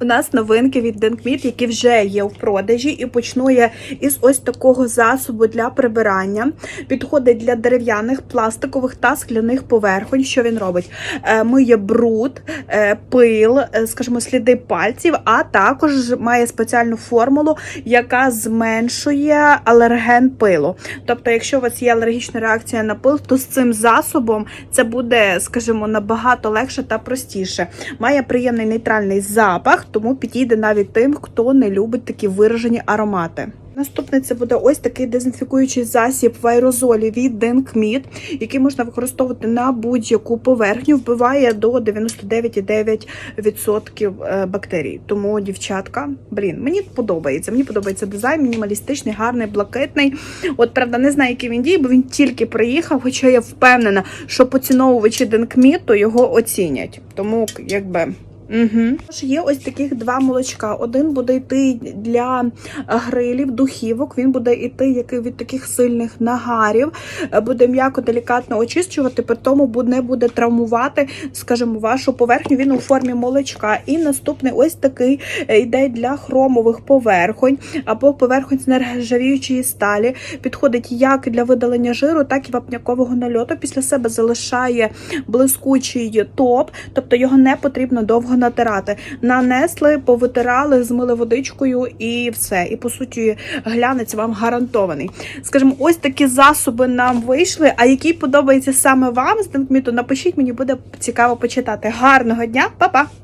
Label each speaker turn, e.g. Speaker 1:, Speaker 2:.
Speaker 1: У нас новинки від Denkmit, які вже є в продажі, і почну я із ось такого засобу для прибирання. Підходить для дерев'яних, пластикових та скляних поверхонь. Що він робить? Е, Миє бруд, е, пил, е, скажімо, сліди пальців, а також має спеціальну формулу, яка зменшує алерген пилу. Тобто, якщо у вас є алергічна реакція на пил, то з цим засобом це буде, скажімо, набагато легше та простіше. Має приємний нейтральний запах, тому підійде навіть тим, хто не любить такі виражені аромати. Наступне це буде ось такий дезінфікуючий засіб в аерозолі від Denkmit, який можна використовувати на будь-яку поверхню, вбиває до 99,9% е, бактерій. Тому, дівчатка, блін, мені подобається. Мені подобається дизайн, мінімалістичний, гарний, блакитний. От правда, не знаю, який він діє, бо він тільки приїхав, хоча я впевнена, що поціновувачі Denkmit його оцінять. Тому якби. Угу. Є ось таких два молочка. Один буде йти для грилів, духівок. Він буде йти який від таких сильних нагарів, е, буде м'яко делікатно очищувати, при тому не буде травмувати, скажімо, вашу поверхню. Він у формі молочка. І наступний ось такий е, йде для хромових поверхонь або поверхонь з нержавіючої сталі. Підходить як для видалення жиру, так і вапнякового нальоту. Після себе залишає блискучий топ, тобто його не потрібно довго натирати. Нанесли, повитирали, змили водичкою і все. І по суті, глянець вам гарантований. Скажімо, ось такі засоби нам вийшли. А який подобається саме вам з Денкміту, напишіть, мені буде цікаво почитати. Гарного дня, па-па!